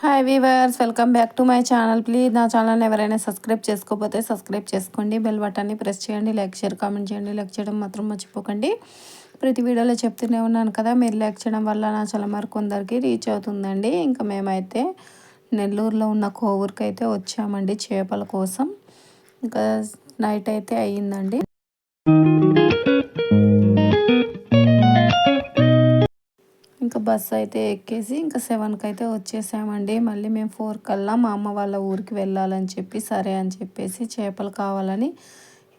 Hi viewers welcome back to my channel please నా channel ఎవరైనా subscribe చేసుకోకపోతే subscribe చేసుకోండి. బెల్ బటన్ని ప్రెస్ చేయండి. లైక్ షేర్ కామెంట్ చేయండి. లైక్ చేయడం మాత్రం మర్చిపోకండి. ప్రతి వీడియోలో చెప్తూనే ఉన్నాను కదా మీరు లైక్ చేయడం వల్ల నా ఛానల్ మరి కొందరికి రీచ్ అవుతుందండి. ఇంకా మేమైతే నెల్లూరులో ఉన్న కోవూరుకి అయితే వచ్చామండి చేపల కోసం. ఇంకా నైట్ అయితే అయ్యిందండి. బస్సు అయితే ఎక్కేసి ఇంకా సెవెన్కి అయితే వచ్చేసామండి. మళ్ళీ మేము ఫోర్ కల్లా మా అమ్మ వాళ్ళ ఊరికి వెళ్ళాలని చెప్పి సరే అని చెప్పేసి చేపలు కావాలని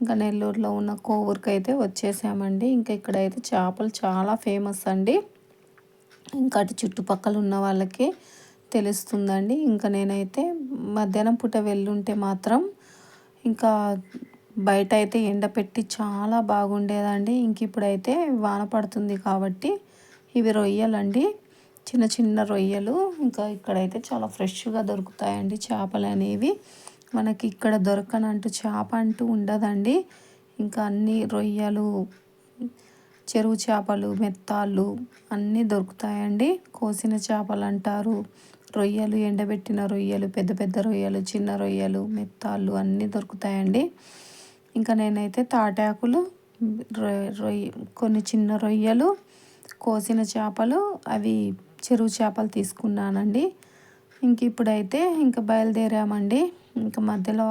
ఇంకా నెల్లూరులో ఉన్న కోవూరుకి అయితే వచ్చేసామండి. ఇంకా ఇక్కడైతే చేపలు చాలా ఫేమస్ అండి. ఇంకా అటు చుట్టుపక్కల ఉన్న వాళ్ళకి తెలుస్తుందండి. ఇంకా నేనైతే మధ్యాహ్నం పూట వెళ్ళుంటే మాత్రం ఇంకా బయట అయితే ఎండ పెట్టి చాలా బాగుండేదండి. ఇంక ఇప్పుడైతే వాన పడుతుంది కాబట్టి ఇవి రొయ్యలండి. చిన్న చిన్న రొయ్యలు. ఇంకా ఇక్కడైతే చాలా ఫ్రెష్గా దొరుకుతాయండి చేపలు అనేవి. మనకి ఇక్కడ దొరకనంటూ చేప అంటూ ఉండదండి. ఇంకా అన్ని రొయ్యలు చెరువు చేపలు మెత్తాలు అన్నీ దొరుకుతాయండి. కోసిన చేపలు అంటారు. రొయ్యలు ఎండబెట్టిన రొయ్యలు పెద్ద పెద్ద రొయ్యలు చిన్న రొయ్యలు మెత్తాలు అన్నీ దొరుకుతాయండి. ఇంకా నేనైతే తాటాకులు రొయ్య కొన్ని చిన్న రొయ్యలు కోసిన చేపలు అవి చెరువు చేపలు తీసుకున్నానండి. ఇంక ఇప్పుడైతే ఇంకా బయలుదేరామండి. ఇంకా మధ్యలో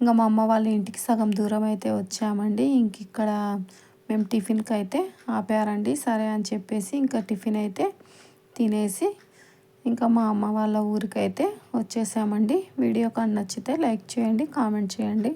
ఇంకా మా అమ్మ వాళ్ళ ఇంటికి సగం దూరం అయితే వచ్చామండి. ఇంక ఇక్కడ మేము టిఫిన్కి అయితే ఆపారండి. సరే అని చెప్పేసి ఇంకా టిఫిన్ అయితే తినేసి ఇంకా మా అమ్మ వాళ్ళ ఊరికి అయితే వచ్చేసామండి. వీడియో కానీ నచ్చితే లైక్ చేయండి కామెంట్ చేయండి.